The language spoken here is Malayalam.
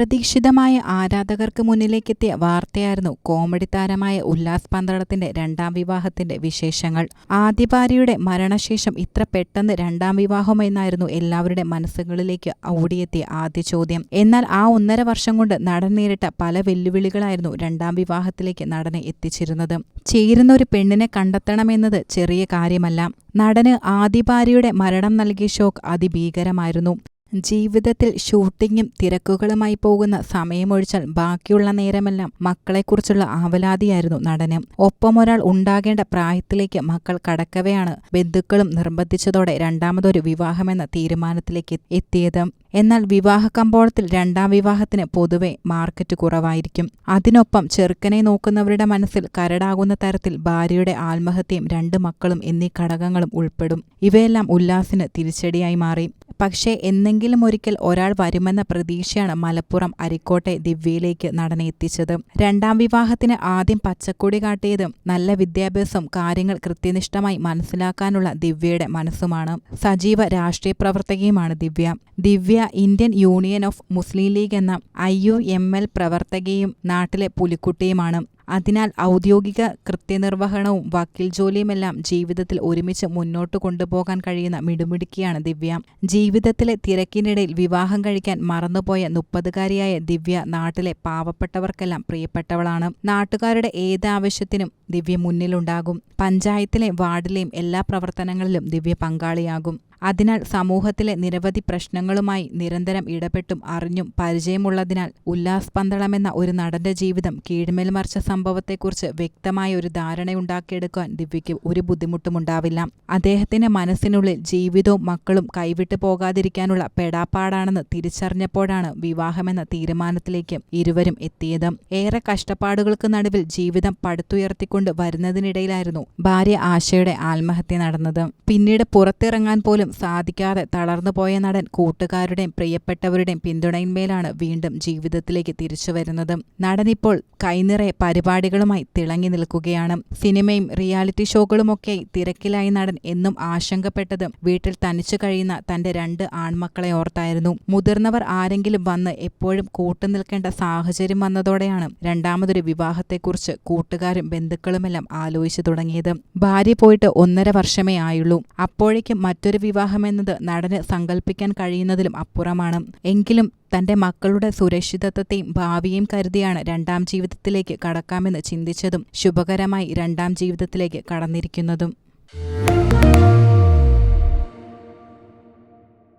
അപ്രതീക്ഷിതമായ ആരാധകർക്ക് മുന്നിലേക്കെത്തിയ വാർത്തയായിരുന്നു കോമഡി താരമായ ഉല്ലാസ് പന്തളത്തിന്റെ രണ്ടാം വിവാഹത്തിന്റെ വിശേഷങ്ങൾ. ആദ്യ ഭാര്യയുടെ മരണശേഷം ഇത്ര പെട്ടെന്ന് രണ്ടാം വിവാഹമെന്നായിരുന്നു എല്ലാവരുടെ മനസ്സുകളിലേക്ക് ഓടിയെത്തിയ ആദ്യ ചോദ്യം. എന്നാൽ ആ ഒന്നര വർഷം കൊണ്ട് നടൻ നേരിട്ട പല വെല്ലുവിളികളായിരുന്നു രണ്ടാം വിവാഹത്തിലേക്ക് നടനെ എത്തിച്ചിരുന്നത്. ചേരുന്ന ഒരു പെണ്ണിനെ കണ്ടെത്തണമെന്നത് ചെറിയ കാര്യമല്ല. നടന് ആദ്യ ഭാര്യയുടെ മരണം നൽകിയ ഷോക്ക് അതിഭീകരമായിരുന്നു. ജീവിതത്തിൽ ഷൂട്ടിങ്ങും തിരക്കുകളുമായി പോകുന്ന സമയമൊഴിച്ചാൽ ബാക്കിയുള്ള നേരമെല്ലാം മക്കളെക്കുറിച്ചുള്ള ആവലാതിയായിരുന്നു നടന്. ഒപ്പം ഉണ്ടാകേണ്ട പ്രായത്തിലേക്ക് മക്കൾ കടക്കവെയാണ് ബന്ധുക്കളും നിർബന്ധിച്ചതോടെ രണ്ടാമതൊരു വിവാഹമെന്ന തീരുമാനത്തിലേക്ക് എത്തിയത്. എന്നാൽ വിവാഹ കമ്പോളത്തിൽ രണ്ടാം വിവാഹത്തിന് പൊതുവെ മാർക്കറ്റ് കുറവായിരിക്കും. അതിനൊപ്പം ചെറുക്കനെ നോക്കുന്നവരുടെ മനസ്സിൽ കരടാകുന്ന തരത്തിൽ ഭാര്യയുടെ ആത്മഹത്യയും രണ്ട് മക്കളും എന്നീ ഘടകങ്ങളും ഉൾപ്പെടും. ഇവയെല്ലാം ഉല്ലാസിന് തിരിച്ചടിയായി മാറി. പക്ഷേ എന്നെങ്കിലും ഒരിക്കൽ ഒരാൾ വരുമെന്ന പ്രതീക്ഷയാണ് മലപ്പുറം അരിക്കോട്ടെ ദിവ്യയിലേക്ക് നടനെ എത്തിച്ചത്. രണ്ടാം വിവാഹത്തിന് ആദ്യം പച്ചക്കൊടി കാട്ടിയതും നല്ല വിദ്യാഭ്യാസം കാര്യങ്ങൾ കൃത്യനിഷ്ഠമായി മനസ്സിലാക്കാനുള്ള ദിവ്യയുടെ മനസ്സുമാണ്. സജീവ രാഷ്ട്രീയ പ്രവർത്തകയുമാണ് Divya. Divya Indian Union of Muslim League എന്ന ഐ യു എം എൽ പ്രവർത്തകയും നാട്ടിലെ പുലിക്കുട്ടിയുമാണ്. അതിനാൽ ഔദ്യോഗിക കൃത്യനിർവഹണവും വക്കീൽ ജോലിയുമെല്ലാം ജീവിതത്തിൽ ഒരുമിച്ച് മുന്നോട്ട് കൊണ്ടുപോകാൻ കഴിയുന്ന മിടുമിടുക്കിയാണ് ദിവ്യ. ജീവിതത്തിലെ തിരക്കിനിടയിൽ വിവാഹം കഴിക്കാൻ മറന്നുപോയ മുപ്പതുകാരിയായ ദിവ്യ നാട്ടിലെ പാവപ്പെട്ടവർക്കെല്ലാം പ്രിയപ്പെട്ടവളാണ്. നാട്ടുകാരുടെ ഏതാവശ്യത്തിനും ദിവ്യ മുന്നിലുണ്ടാകും. പഞ്ചായത്തിലെ വാർഡിലെയും എല്ലാ പ്രവർത്തനങ്ങളിലും ദിവ്യ പങ്കാളിയാകും. അതിനാൽ സമൂഹത്തിലെ നിരവധി പ്രശ്നങ്ങളുമായി നിരന്തരം ഇടപെട്ടും അറിഞ്ഞും പരിചയമുള്ളതിനാൽ ഉല്ലാസ് പന്തളമെന്ന ഒരു നടന്റെ ജീവിതം കീഴ്മേൽ മറിച്ച സംഭവത്തെക്കുറിച്ച് വ്യക്തമായ ഒരു ധാരണയുണ്ടാക്കിയെടുക്കാൻ ദിവ്യയ്ക്ക് ഒരു ബുദ്ധിമുട്ടുമുണ്ടാവില്ല അദ്ദേഹത്തിന്റെ മനസ്സിനുള്ളിൽ ജീവിതവും മക്കളും കൈവിട്ടു പോകാതിരിക്കാനുള്ള പെടാപ്പാടാണെന്ന് തിരിച്ചറിഞ്ഞപ്പോഴാണ് വിവാഹമെന്ന തീരുമാനത്തിലേക്ക് ഇരുവരും എത്തിയത്. ഏറെ കഷ്ടപ്പാടുകൾക്ക് നടുവിൽ ജീവിതം പടുത്തുയർത്തിക്കൊണ്ട് വരുന്നതിനിടയിലായിരുന്നു ഭാര്യ ആശയുടെ ആത്മഹത്യ നടന്നത്. പിന്നീട് പുറത്തിറങ്ങാൻ പോലും സാധിക്കാതെ തളർന്നുപോയ നടൻ കൂട്ടുകാരുടെയും പ്രിയപ്പെട്ടവരുടെയും പിന്തുണയിന്മേലാണ് വീണ്ടും ജീവിതത്തിലേക്ക് തിരിച്ചു വരുന്നത്. നടനിപ്പോൾ കൈനിറയെ പരിപാടികളുമായി തിളങ്ങി നിൽക്കുകയാണ്. സിനിമയും റിയാലിറ്റി ഷോകളുമൊക്കെ തിരക്കിലായി നടൻ എന്നും ആശങ്കപ്പെട്ടത് വീട്ടിൽ തനിച്ചു കഴിയുന്ന തന്റെ രണ്ട് ആൺമക്കളെ ഓർത്തായിരുന്നു. മുതിർന്നവർ ആരെങ്കിലും വന്ന് എപ്പോഴും കൂട്ടുനിൽക്കേണ്ട സാഹചര്യം വന്നതോടെയാണ് രണ്ടാമതൊരു വിവാഹത്തെക്കുറിച്ച് കൂട്ടുകാരും ബന്ധുക്കളുമെല്ലാം ആലോചിച്ചു തുടങ്ങിയത്. ഭാര്യ പോയിട്ട് ഒന്നര വർഷമേ ആയുള്ളൂ. അപ്പോഴേക്കും മറ്റൊരു വിവാഹമെന്നത് നടന് സങ്കല്പിക്കാൻ കഴിയുന്നതിലും അപ്പുറമാണ്. എങ്കിലും തന്റെ മക്കളുടെ സുരക്ഷിതത്വത്തെയും ഭാവിയെയും കരുതിയാണ് രണ്ടാം ജീവിതത്തിലേക്ക് കടക്കാമെന്ന് ചിന്തിച്ചതും ശുഭകരമായി രണ്ടാം ജീവിതത്തിലേക്ക് കടന്നിരിക്കുന്നതും.